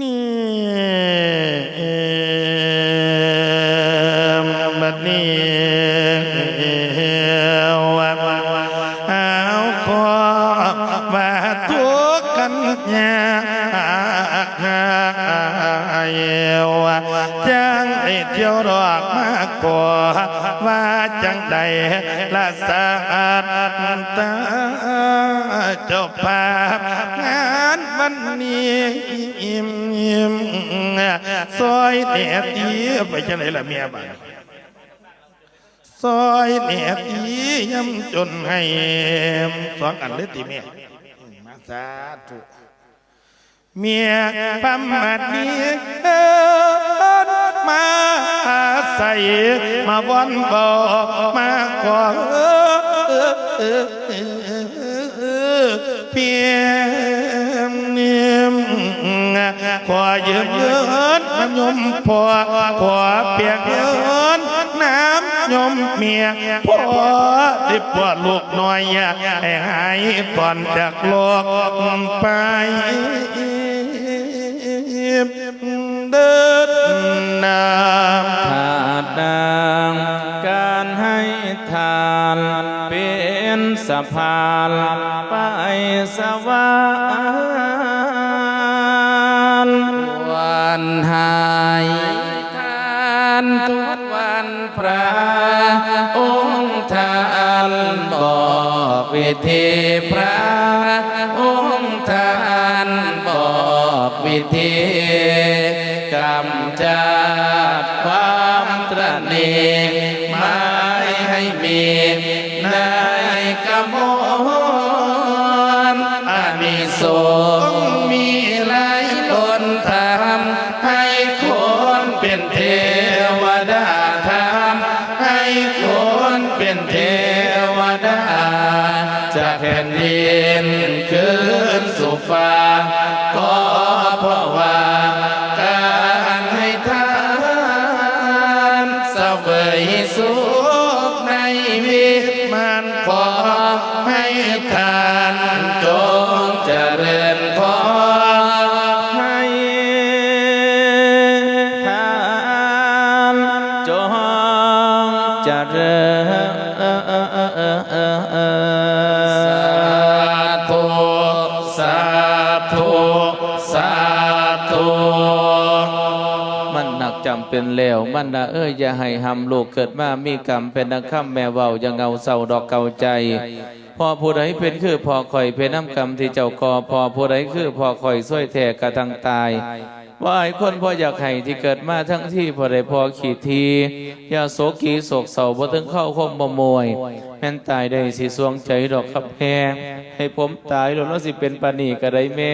นี่บัดนี้ว่าเอาขอว่าทุกกันยากหายว่าจังไอเที่ยวดอกมากกว่าว่าจังใดละสะอาดตาเจ้าภาพงานวันนี้อิ่ม ซอยแหนตีไปจังไหนล่ะเมียบ้านซอยแหนตีย้ำจนให้สองอันเลยตีเมียมาสาธุเมียปั๊มมาดีเอิ้นมาใส่มาวันบอกมาขอ เพียงเนียมขอยืมเยินน้ำยมพอขอเปียกเยินน้ำยมเมียพอได้ปวดลูกน้อยให้หายก่อนจากโลกไป พานไปสวรรค์วันหายทานทุกวันพระองค์ท่านบอกวิธีพระองค์ท่านบอกวิธี เทวดาจากแผ่นดินขึ้นสุฟ้าก็เพราะว่าการให้ทานเสวยสุขในวิมานขอให้ทาน เจริญสาธุสาธุสาธุมันหนักจำเป็นแล้วมันนะเอ้ยอย่าให้หำลูกเกิดมามีกรรมเป็นนักข้ามแม่เว้าอย่าเงาเศร้าดอกเก่าใจพอผู้ใดเป็นคือพอคอยเป็นน้ำกรรมที่เจ้าก่อพอผู้ใดคือพอคอยช่วยแทกกระทังตายว่าไอ้คนพ่ออยากให้ที่เกิดมาทั้งที่พอได้พอขีดที ยาโศกีโศกเศร้าบ่ถึงเข้าคมบ่มวย แม่นตายได้สิสวงใจดอกครับแพงให้ผมตายหลวงสิเป็นปานนีก็ได้แม่